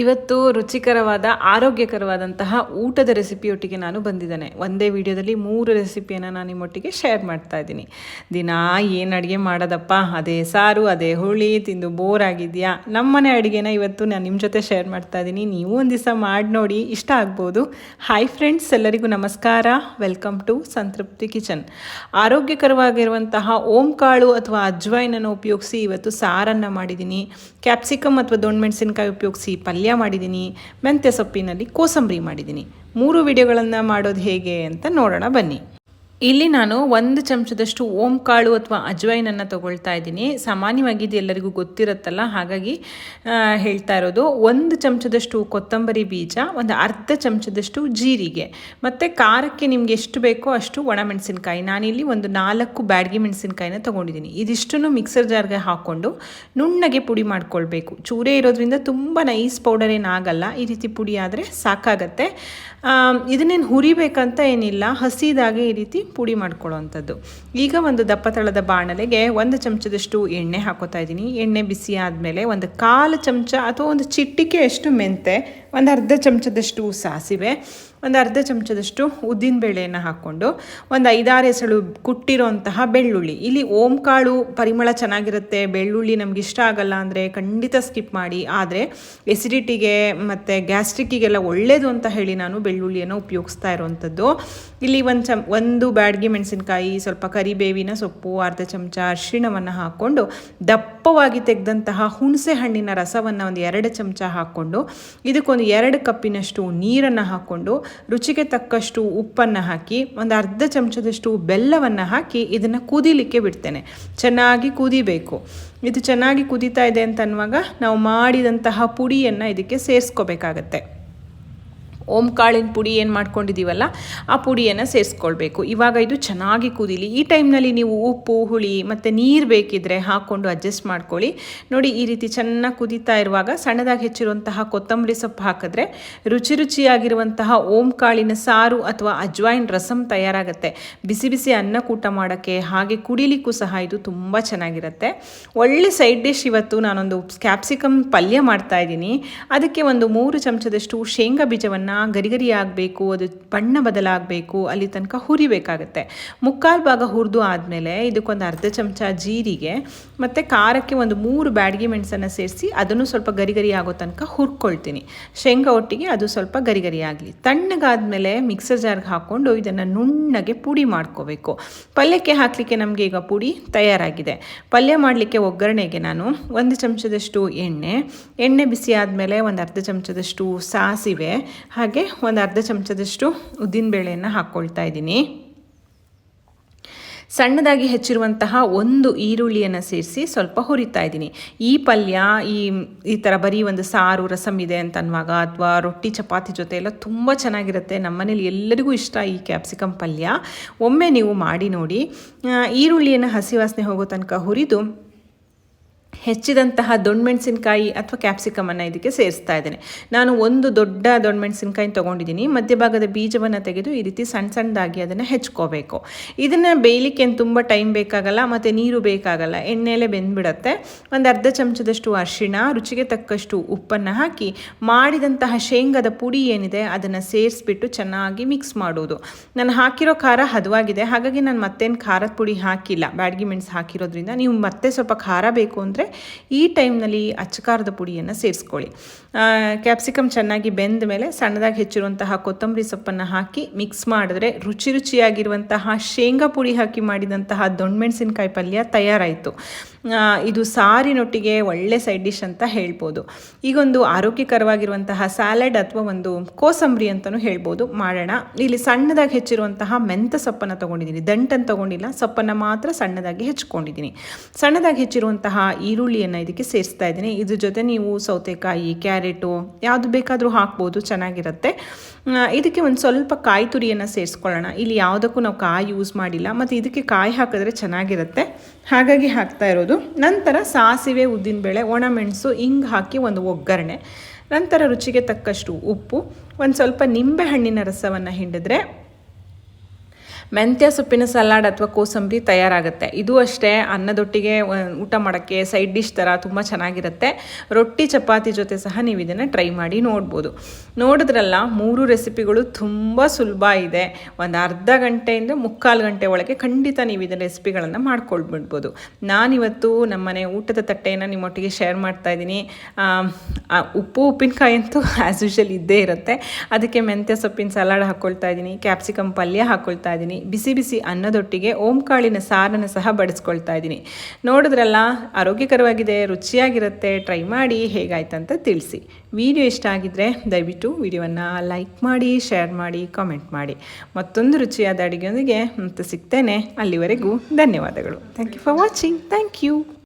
ಇವತ್ತು ರುಚಿಕರವಾದ, ಆರೋಗ್ಯಕರವಾದಂತಹ ಊಟದ ರೆಸಿಪಿಯೊಟ್ಟಿಗೆ ನಾನು ಬಂದಿದ್ದೇನೆ. ಒಂದೇ ವಿಡಿಯೋದಲ್ಲಿ ಮೂರು ರೆಸಿಪಿಯನ್ನು ನಾನು ನಿಮ್ಮೊಟ್ಟಿಗೆ ಶೇರ್ ಮಾಡ್ತಾ ಇದ್ದೀನಿ. ದಿನ ಏನು ಅಡುಗೆ ಮಾಡೋದಪ್ಪ? ಅದೇ ಸಾರು, ಅದೇ ಹುಳಿ, ತಿಂದು ಬೋರ್ ಆಗಿದೆಯಾ? ನಮ್ಮನೆ ಅಡುಗೆನ ಇವತ್ತು ನಾನು ನಿಮ್ಮ ಜೊತೆ ಶೇರ್ ಮಾಡ್ತಾ ಇದ್ದೀನಿ. ನೀವು ಒಂದು ದಿವಸ ಮಾಡಿ ನೋಡಿ, ಇಷ್ಟ ಆಗ್ಬೋದು. ಹಾಯ್ ಫ್ರೆಂಡ್ಸ್ ಎಲ್ಲರಿಗೂ ನಮಸ್ಕಾರ. ವೆಲ್ಕಮ್ ಟು ಸಂತೃಪ್ತಿ ಕಿಚನ್ ಆರೋಗ್ಯಕರವಾಗಿರುವಂತಹ ಓಂ ಕಾಳು ಅಥವಾ ಅಜ್ವಾಯಿನನ್ನು ಉಪಯೋಗಿಸಿ ಇವತ್ತು ಸಾರನ್ನು ಮಾಡಿದ್ದೀನಿ. ಕ್ಯಾಪ್ಸಿಕಮ್ ಅಥವಾ ದೊಣ್ಣೆ ಮೆಣಸಿನಕಾಯಿ ಉಪಯೋಗಿಸಿ, ಪಲ್ಯ ಮಾಡಿದ್ದೀನಿ ಮೆಂತ್ಯ ಸೊಪ್ಪಿನಲ್ಲಿ ಕೋಸಂಬರಿ ಮಾಡಿದ್ದೀನಿ ಮೂರು ವಿಡಿಯೋಗಳನ್ನು ಮಾಡೋದು ಹೇಗೆ ಅಂತ ನೋಡೋಣ ಬನ್ನಿ. ಇಲ್ಲಿ ನಾನು ಒಂದು ಚಮಚದಷ್ಟು ಓಂ ಕಾಳು ಅಥವಾ ಅಜ್ವೈನನ್ನು ತಗೊಳ್ತಾ ಇದ್ದೀನಿ. ಸಾಮಾನ್ಯವಾಗಿ ಇದು ಎಲ್ಲರಿಗೂ ಗೊತ್ತಿರುತ್ತಲ್ಲ, ಹಾಗಾಗಿ ಹೇಳ್ತಾ ಇರೋದು. ಒಂದು ಚಮಚದಷ್ಟು ಕೊತ್ತಂಬರಿ ಬೀಜ, ಒಂದು ಅರ್ಧ ಚಮಚದಷ್ಟು ಜೀರಿಗೆ. ಮತ್ತು ಖಾರಕ್ಕೆ ನಿಮ್ಗೆ ಎಷ್ಟು ಬೇಕೋ ಅಷ್ಟು ಒಣಮೆಣಸಿನ್ಕಾಯಿ. ನಾನಿಲ್ಲಿ ಒಂದು ನಾಲ್ಕು ಬ್ಯಾಡಗಿ ಮೆಣಸಿನ್ಕಾಯಿನ ತೊಗೊಂಡಿದ್ದೀನಿ. ಇದಿಷ್ಟನ್ನು ಮಿಕ್ಸರ್ ಜಾರ್ಗೆ ಹಾಕ್ಕೊಂಡು ನುಣ್ಣಗೆ ಪುಡಿ ಮಾಡ್ಕೊಳ್ಬೇಕು. ಚೂರೇ ಇರೋದ್ರಿಂದ ತುಂಬ ನೈಸ್ ಪೌಡರ್ ಏನಾಗಲ್ಲ ಈ ರೀತಿ ಪುಡಿ ಆದರೆ ಸಾಕಾಗತ್ತೆ. ಇದನ್ನೇನು ಹುರಿಬೇಕಂತ ಏನಿಲ್ಲ, ಹಸಿದಾಗಿ ಈ ರೀತಿ ಪುಡಿ ಮಾಡ್ಕೊಳ್ಳೋವಂಥದ್ದು ಈಗ ಒಂದು ದಪ್ಪ ತಳದ ಬಾಣಲೆಗೆ ಒಂದು ಚಮಚದಷ್ಟು ಎಣ್ಣೆ ಹಾಕೋತಾ ಇದ್ದೀನಿ. ಎಣ್ಣೆ ಬಿಸಿ ಆದಮೇಲೆ ಒಂದು ಕಾಲು ಚಮಚ ಅಥವಾ ಒಂದು ಚಿಟ್ಟಿಕೆಯಷ್ಟು ಮೆಂತೆ ಒಂದು ಅರ್ಧ ಚಮಚದಷ್ಟು ಸಾಸಿವೆ, ಒಂದು ಅರ್ಧ ಚಮಚದಷ್ಟು ಉದ್ದಿನ ಬೇಳೆಯನ್ನು ಹಾಕ್ಕೊಂಡು ಒಂದು ಐದಾರು ಎಸಳು ಕುಟ್ಟಿರೋಂತಹ ಬೆಳ್ಳುಳ್ಳಿ. ಇಲ್ಲಿ ಓಂ ಕಾಳು ಪರಿಮಳ ಚೆನ್ನಾಗಿರುತ್ತೆ, ಬೆಳ್ಳುಳ್ಳಿ ನಮ್ಗೆ ಇಷ್ಟ ಆಗಲ್ಲ ಅಂದರೆ ಖಂಡಿತ ಸ್ಕಿಪ್ ಮಾಡಿ. ಆದರೆ ಎಸಿಡಿಟಿಗೆ ಮತ್ತು ಗ್ಯಾಸ್ಟ್ರಿಕ್ಕಿಗೆಲ್ಲ ಒಳ್ಳೆಯದು ಅಂತ ಹೇಳಿ ನಾನು ಬೆಳ್ಳುಳ್ಳಿಯನ್ನು ಉಪಯೋಗಿಸ್ತಾ ಇರೋವಂಥದ್ದು. ಇಲ್ಲಿ ಒಂದು ಚಮ್, ಒಂದು ಬ್ಯಾಡಗಿ ಮೆಣಸಿನಕಾಯಿ, ಸ್ವಲ್ಪ ಕರಿಬೇವಿನ ಸೊಪ್ಪು, ಅರ್ಧ ಚಮಚ ಅರಿಶಿಣವನ್ನು ಹಾಕ್ಕೊಂಡು ದಪ್ಪವಾಗಿ ತೆಗೆದಂತಹ ಹುಣಸೆ ಹಣ್ಣಿನ ರಸವನ್ನು ಒಂದು ಎರಡು ಚಮಚ ಹಾಕ್ಕೊಂಡು ಇದಕ್ಕೊಂದು ಎರಡು ಕಪ್ಪಿನಷ್ಟು ನೀರನ್ನು ಹಾಕ್ಕೊಂಡು ರುಚಿಗೆ ತಕ್ಕಷ್ಟು ಉಪ್ಪನ್ನು ಹಾಕಿ ಒಂದು ಅರ್ಧ ಚಮಚದಷ್ಟು ಬೆಲ್ಲವನ್ನು ಹಾಕಿ ಇದನ್ನು ಕುದಿಲಿಕ್ಕೆ ಬಿಡ್ತೇನೆ. ಚೆನ್ನಾಗಿ ಕುದಿಬೇಕು. ಇದು ಚೆನ್ನಾಗಿ ಕುದೀತಾ ಇದೆ ಅಂತ ಅನ್ನುವಾಗ ನಾವು ಮಾಡಿದಂತಹ ಪುಡಿಯನ್ನು ಇದಕ್ಕೆ ಸೇರಿಸ್ಕೋಬೇಕಾಗತ್ತೆ. ಓಂ ಕಾಳಿನ ಪುಡಿ ಏನು ಮಾಡ್ಕೊಂಡಿದ್ದೀವಲ್ಲ ಆ ಪುಡಿಯನ್ನು ಸೇರಿಸ್ಕೊಳ್ಬೇಕು. ಇವಾಗ ಇದು ಚೆನ್ನಾಗಿ ಕುದೀಲಿ. ಈ ಟೈಮ್ನಲ್ಲಿ ನೀವು ಉಪ್ಪು, ಹುಳಿ ಮತ್ತು ನೀರು ಬೇಕಿದ್ರೆ ಹಾಕ್ಕೊಂಡು ಅಡ್ಜಸ್ಟ್ ಮಾಡ್ಕೊಳ್ಳಿ. ನೋಡಿ, ಈ ರೀತಿ ಚೆನ್ನಾಗಿ ಕುದೀತಾ ಇರುವಾಗ ಸಣ್ಣದಾಗಿ ಹೆಚ್ಚಿರುವಂತಹ ಕೊತ್ತಂಬರಿ ಸೊಪ್ಪು ಹಾಕಿದ್ರೆ ರುಚಿ ರುಚಿಯಾಗಿರುವಂತಹ ಓಂ ಕಾಳಿನ ಸಾರು ಅಥವಾ ಅಜ್ವಾಯಿನ್ ರಸಮ್ ತಯಾರಾಗುತ್ತೆ. ಬಿಸಿ ಬಿಸಿ ಅನ್ನ ಊಟ ಮಾಡೋಕ್ಕೆ ಹಾಗೆ ಕುಡಿಲಿಕ್ಕೂ ಸಹ ಇದು ತುಂಬ ಚೆನ್ನಾಗಿರುತ್ತೆ. ಒಳ್ಳೆ ಸೈಡ್ ಡಿಶ್ ಇವತ್ತು ನಾನೊಂದು ಕ್ಯಾಪ್ಸಿಕಮ್ ಪಲ್ಯ ಮಾಡ್ತಾ ಇದ್ದೀನಿ. ಅದಕ್ಕೆ ಒಂದು ಮೂರು ಚಮಚದಷ್ಟು ಶೇಂಗಾ ಬೀಜವನ್ನು ಗರಿ ಗರಿ ಆಗಬೇಕು ಅದು ಬಣ್ಣ ಬದಲಾಗಬೇಕು, ಅಲ್ಲಿ ತನಕ ಹುರಿಬೇಕಾಗತ್ತೆ. ಮುಕ್ಕಾಲು ಭಾಗ ಹುರಿದು ಆದಮೇಲೆ ಇದಕ್ಕೊಂದು ಅರ್ಧ ಚಮಚ ಜೀರಿಗೆ, ಮತ್ತು ಖಾರಕ್ಕೆ ಒಂದು ಮೂರು ಬ್ಯಾಡಗಿ ಮೆಣಸನ್ನು ಸೇರಿಸಿ ಅದನ್ನು ಸ್ವಲ್ಪ ಗರಿ ಗರಿ ಆಗೋ ತನಕ ಹುರ್ಕೊಳ್ತೀನಿ. ಶೇಂಗಾ ಒಟ್ಟಿಗೆ ಅದು ಸ್ವಲ್ಪ ಗರಿ ಗರಿ ಆಗಲಿ ತಣ್ಣಗಾದಮೇಲೆ ಮಿಕ್ಸರ್ ಜಾರ್ಗೆ ಹಾಕ್ಕೊಂಡು ಇದನ್ನು ನುಣ್ಣಗೆ ಪುಡಿ ಮಾಡ್ಕೋಬೇಕು. ಪಲ್ಯಕ್ಕೆ ಹಾಕಲಿಕ್ಕೆ ನಮಗೆ ಈಗ ಪುಡಿ ತಯಾರಾಗಿದೆ. ಪಲ್ಯ ಮಾಡಲಿಕ್ಕೆ ಒಗ್ಗರಣೆಗೆ ನಾನು ಒಂದು ಚಮಚದಷ್ಟು ಎಣ್ಣೆ ಎಣ್ಣೆ ಬಿಸಿ ಆದಮೇಲೆ ಒಂದು ಅರ್ಧ ಚಮಚದಷ್ಟು ಸಾಸಿವೆ, ಹಾಗೆ ಒಂದು ಅರ್ಧ ಚಮಚದಷ್ಟು ಉದ್ದಿನಬೇಳೆಯನ್ನು ಹಾಕ್ಕೊಳ್ತಾ ಇದ್ದೀನಿ. ಸಣ್ಣದಾಗಿ ಹೆಚ್ಚಿರುವಂತಹ ಒಂದು ಈರುಳ್ಳಿಯನ್ನು ಸೇರಿಸಿ ಸ್ವಲ್ಪ ಹುರಿತಾ ಇದ್ದೀನಿ. ಈ ಪಲ್ಯ, ಈ ಈ ಥರ ಬರೀ ಒಂದು ಸಾರು ರಸಮ್ ಇದೆ ಅಂತ ಅನ್ನುವಾಗ ಅಥವಾ ರೊಟ್ಟಿ, ಚಪಾತಿ ಜೊತೆ ಎಲ್ಲ ತುಂಬ ಚೆನ್ನಾಗಿರುತ್ತೆ. ನಮ್ಮನೇಲಿ ಎಲ್ಲರಿಗೂ ಇಷ್ಟ ಈ ಕ್ಯಾಪ್ಸಿಕಮ್ ಪಲ್ಯ. ಒಮ್ಮೆ ನೀವು ಮಾಡಿ ನೋಡಿ. ಈರುಳ್ಳಿಯನ್ನು ಹಸಿ ವಾಸನೆ ಹೋಗೋ ತನಕ ಹುರಿದು ಹೆಚ್ಚಿದಂತಹ ದೊಣ್ಣೆಣಸಿನ್ಕಾಯಿ ಅಥವಾ ಕ್ಯಾಪ್ಸಿಕಮನ್ನು ಇದಕ್ಕೆ ಸೇರಿಸ್ತಾ ಇದ್ದೇನೆ. ನಾನು ಒಂದು ದೊಡ್ಡ ದೊಣ್ಣೆಣಸಿನ್ಕಾಯಿ ತೊಗೊಂಡಿದ್ದೀನಿ. ಮಧ್ಯಭಾಗದ ಬೀಜವನ್ನು ತೆಗೆದು ಈ ರೀತಿ ಸಣ್ಣ ಸಣ್ಣದಾಗಿ ಅದನ್ನು ಹೆಚ್ಕೋಬೇಕು. ಇದನ್ನು ಬೇಯಲಿಕ್ಕೆ ಏನು ತುಂಬ ಟೈಮ್ ಬೇಕಾಗಲ್ಲ, ಮತ್ತು ನೀರು ಬೇಕಾಗಲ್ಲ. ಎಣ್ಣೆಯಲ್ಲೇ ಬೆಂದ್ಬಿಡತ್ತೆ. ಒಂದು ಅರ್ಧ ಚಮಚದಷ್ಟು ಅರಿಶಿಣ, ರುಚಿಗೆ ತಕ್ಕಷ್ಟು ಉಪ್ಪನ್ನು ಹಾಕಿ ಮಾಡಿದಂತಹ ಶೇಂಗಾದ ಪುಡಿ ಏನಿದೆ ಅದನ್ನು ಸೇರಿಸ್ಬಿಟ್ಟು ಚೆನ್ನಾಗಿ ಮಿಕ್ಸ್ ಮಾಡೋದು. ನಾನು ಹಾಕಿರೋ ಖಾರ ಹದವಾಗಿದೆ. ಹಾಗಾಗಿ ನಾನು ಮತ್ತೇನು ಖಾರದ ಪುಡಿ ಹಾಕಿಲ್ಲ. ಬ್ಯಾಡ್ಗಿ ಮೆಣಸು ಹಾಕಿರೋದ್ರಿಂದ ನೀವು ಮತ್ತೆ ಸ್ವಲ್ಪ ಖಾರ ಬೇಕು ಅಂದರೆ ಈ ಟೈಮ್ನಲ್ಲಿ ಅಚ್ಚಕಾರದ ಪುಡಿಯನ್ನು ಸೇರಿಸ್ಕೊಳ್ಳಿ. ಕ್ಯಾಪ್ಸಿಕಮ್ ಚೆನ್ನಾಗಿ ಬೆಂದ ಮೇಲೆ ಸಣ್ಣದಾಗಿ ಹೆಚ್ಚಿರುವಂತಹ ಕೊತ್ತಂಬರಿ ಸೊಪ್ಪನ್ನು ಹಾಕಿ ಮಿಕ್ಸ್ ಮಾಡಿದ್ರೆ ರುಚಿ ರುಚಿಯಾಗಿರುವಂತಹ ಶೇಂಗಾ ಪುಡಿ ಹಾಕಿ ಮಾಡಿದಂತಹ ದೊಣ್ಣೆಣಸಿನಕಾಯಿ ಪಲ್ಯ ತಯಾರಾಯಿತು. ಇದು ಸಾರಿನೊಟ್ಟಿಗೆ ಒಳ್ಳೆ ಸೈಡ್ ಡಿಶ್ ಅಂತ ಹೇಳ್ಬೋದು. ಈಗೊಂದು ಆರೋಗ್ಯಕರವಾಗಿರುವಂತಹ ಸ್ಯಾಲೆಡ್ ಅಥವಾ ಒಂದು ಕೋಸಂಬರಿ ಅಂತಲೂ ಹೇಳ್ಬೋದು. ಮಾಡೋಣ. ಇಲ್ಲಿ ಸಣ್ಣದಾಗಿ ಹೆಚ್ಚಿರುವಂತಹ ಮೆಂತ ಸೊಪ್ಪನ್ನು ತೊಗೊಂಡಿದ್ದೀನಿ. ದಂಟನ್ನು ತೊಗೊಂಡಿಲ್ಲ. ಸೊಪ್ಪನ್ನು ಮಾತ್ರ ಸಣ್ಣದಾಗಿ ಹೆಚ್ಕೊಂಡಿದ್ದೀನಿ. ಸಣ್ಣದಾಗಿ ಹೆಚ್ಚಿರುವಂತಹ ಈರುಳ್ಳಿಯನ್ನು ಇದಕ್ಕೆ ಸೇರಿಸ್ತಾ ಇದ್ದೀನಿ. ಇದ್ರ ಜೊತೆ ನೀವು ಸೌತೆಕಾಯಿ, ಕ್ಯಾರೆಟು ಯಾವುದು ಬೇಕಾದರೂ ಹಾಕ್ಬೋದು, ಚೆನ್ನಾಗಿರುತ್ತೆ. ಇದಕ್ಕೆ ಒಂದು ಸ್ವಲ್ಪ ಕಾಯಿ ತುರಿಯನ್ನು ಸೇರಿಸ್ಕೊಳ್ಳೋಣ. ಇಲ್ಲಿ ಯಾವುದಕ್ಕೂ ನಾವು ಕಾಯಿ ಯೂಸ್ ಮಾಡಿಲ್ಲ, ಮತ್ತು ಇದಕ್ಕೆ ಕಾಯಿ ಹಾಕಿದ್ರೆ ಚೆನ್ನಾಗಿರುತ್ತೆ. ಹಾಗಾಗಿ ಹಾಕ್ತಾ ಇರೋದು. ನಂತರ ಸಾಸಿವೆ ಉದ್ದಿನಬೇಳೆ ಒಣಮೆಣಸು ಹಿಂಗೆ ಹಾಕಿ ಒಂದು ಒಗ್ಗರಣೆ. ನಂತರ ರುಚಿಗೆ ತಕ್ಕಷ್ಟು ಉಪ್ಪು, ಒಂದು ಸ್ವಲ್ಪ ನಿಂಬೆ ಹಣ್ಣಿನ ರಸವನ್ನು ಹಿಂಡಿದ್ರೆ ಮೆಂತ್ಯ ಸೊಪ್ಪಿನ ಸಲಾಡ್ ಅಥವಾ ಕೋಸಂಬರಿ ತಯಾರಾಗುತ್ತೆ. ಇದು ಅಷ್ಟೇ, ಅನ್ನದೊಟ್ಟಿಗೆ ಊಟ ಮಾಡೋಕ್ಕೆ ಸೈಡ್ ಡಿಶ್ ಥರ ತುಂಬ ಚೆನ್ನಾಗಿರುತ್ತೆ. ರೊಟ್ಟಿ, ಚಪಾತಿ ಜೊತೆ ಸಹ ನೀವು ಇದನ್ನು ಟ್ರೈ ಮಾಡಿ ನೋಡ್ಬೋದು. ನೋಡಿದ್ರಲ್ಲ, ಮೂರು ರೆಸಿಪಿಗಳು ತುಂಬ ಸುಲಭ ಇದೆ. ಒಂದು ಅರ್ಧ ಗಂಟೆಯಿಂದ ಮುಕ್ಕಾಲು ಗಂಟೆ ಒಳಗೆ ಖಂಡಿತ ನೀವು ಇದನ್ನ ರೆಸಿಪಿಗಳನ್ನು ಮಾಡ್ಕೊಳ್ಬಿಡ್ಬೋದು. ನಾನಿವತ್ತು ನಮ್ಮನೆ ಊಟದ ತಟ್ಟೆಯನ್ನು ನಿಮ್ಮೊಟ್ಟಿಗೆ ಶೇರ್ ಮಾಡ್ತಾ ಇದ್ದೀನಿ. ಉಪ್ಪು, ಉಪ್ಪಿನಕಾಯಿ ಅಂತೂ ಆ್ಯಸ್ ಯೂಶಲ್ ಇದ್ದೇ ಇರುತ್ತೆ. ಅದಕ್ಕೆ ಮೆಂತ್ಯ ಸೊಪ್ಪಿನ ಸಲಾಡ್ ಹಾಕ್ಕೊಳ್ತಾ ಇದ್ದೀನಿ. ಕ್ಯಾಪ್ಸಿಕಮ್ ಪಲ್ಯ ಹಾಕ್ಕೊಳ್ತಾ ಇದ್ದೀನಿ ಬಿಸಿ ಬಿಸಿ ಅನ್ನದೊಟ್ಟಿಗೆ ಓಂಕಾಳಿನ ಸಾರನ್ನು ಸಹ ಬಡಿಸ್ಕೊಳ್ತಾ ಇದ್ದೀನಿ. ನೋಡಿದ್ರಲ್ಲ, ಆರೋಗ್ಯಕರವಾಗಿದೆ, ರುಚಿಯಾಗಿರುತ್ತೆ, ಟ್ರೈ ಮಾಡಿ, ಹೇಗಾಯ್ತಂತ ತಿಳಿಸಿ. ವಿಡಿಯೋ ಇಷ್ಟ ಆಗಿದ್ದರೆ ದಯವಿಟ್ಟು ವಿಡಿಯೋವನ್ನು ಲೈಕ್ ಮಾಡಿ, ಶೇರ್ ಮಾಡಿ, ಕಾಮೆಂಟ್ ಮಾಡಿ. ಮತ್ತೊಂದು ರುಚಿಯಾದ ಅಡುಗೆಯೊಂದಿಗೆ ಮತ್ತೆ ಸಿಗ್ತೇನೆ. ಅಲ್ಲಿವರೆಗೂ ಧನ್ಯವಾದಗಳು. Thank you for watching thank you